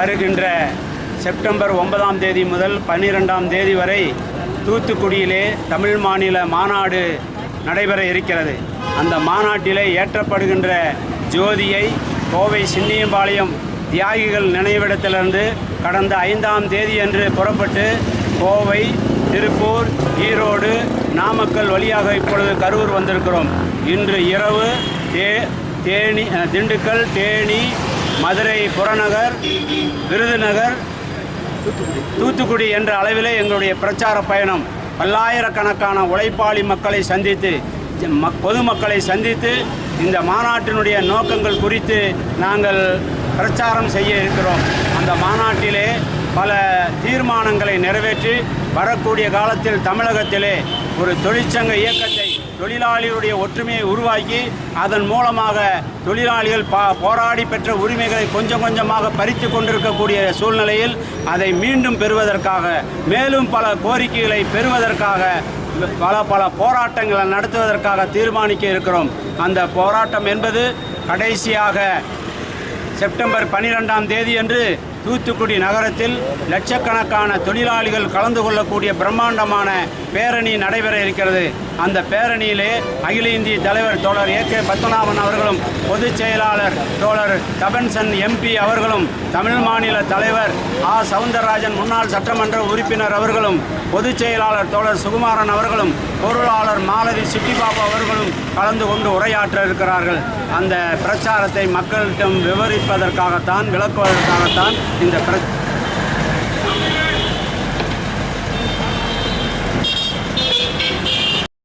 வருகின்ற செப்டம்பர் ஒன்பதாம் தேதி முதல் பன்னிரெண்டாம் தேதி வரை தூத்துக்குடியிலே தமிழ் மாநில மாநாடு நடைபெற இருக்கிறது. அந்த மாநாட்டிலே ஏற்றப்படுகின்ற ஜோதியை கோவை சின்னியம்பாளையம் தியாகிகள் நினைவிடத்திலிருந்து கடந்த ஐந்தாம் தேதியன்று புறப்பட்டு கோவை திருப்பூர் ஈரோடு நாமக்கல் வழியாக இப்பொழுது கரூர் வந்திருக்கிறோம். இன்று இரவு தே தேனி திண்டுக்கல் தேனி மதுரை புறநகர் விருதுநகர் தூத்துக்குடி என்ற அளவிலே எங்களுடைய பிரச்சார பயணம் பல்லாயிரக்கணக்கான உழைப்பாளி மக்களை சந்தித்து பொதுமக்களை சந்தித்து இந்த மாநாட்டினுடைய நோக்கங்கள் குறித்து நாங்கள் பிரச்சாரம் செய்ய இருக்கிறோம். அந்த மாநாட்டிலே பல தீர்மானங்களை நிறைவேற்றி வரக்கூடிய காலத்தில் தமிழகத்திலே ஒரு தொழிற்சங்க இயக்கத்தை தொழிலாளிகளுடைய ஒற்றுமையை உருவாக்கி அதன் மூலமாக தொழிலாளிகள் பா போராடி பெற்ற உரிமைகளை கொஞ்சம் கொஞ்சமாக பறித்து கொண்டிருக்கக்கூடிய சூழ்நிலையில் அதை மீண்டும் பெறுவதற்காக மேலும் பல கோரிக்கைகளை பெறுவதற்காக பல பல போராட்டங்களை நடத்துவதற்காக தீர்மானிக்க இருக்கிறோம். அந்த போராட்டம் என்பது கடைசியாக செப்டம்பர் பன்னிரெண்டாம் தேதியன்று தூத்துக்குடி நகரத்தில் லட்சக்கணக்கான தொழிலாளிகள் கலந்து கொள்ளக்கூடிய பிரம்மாண்டமான பேரணி நடைபெற இருக்கிறது. அந்த பேரணியிலே அகில இந்திய தலைவர் தோழர் ஏ கே பத்மநாபன் அவர்களும் பொதுச் செயலாளர் தோழர் தபன்சன் எம்பி அவர்களும் தமிழ் மாநில தலைவர் ஆ. சவுந்தரராஜன் முன்னாள் சட்டமன்ற உறுப்பினர் அவர்களும் பொதுச் செயலாளர் தோழர் சுகுமாரன் அவர்களும் பொருளாளர் மாலதி சிட்டிபாபு அவர்களும் கலந்து கொண்டு உரையாற்ற இருக்கிறார்கள். அந்த பிரச்சாரத்தை மக்களிடம் விவரிப்பதற்காகத்தான் விளக்குவதற்காகத்தான் tindakan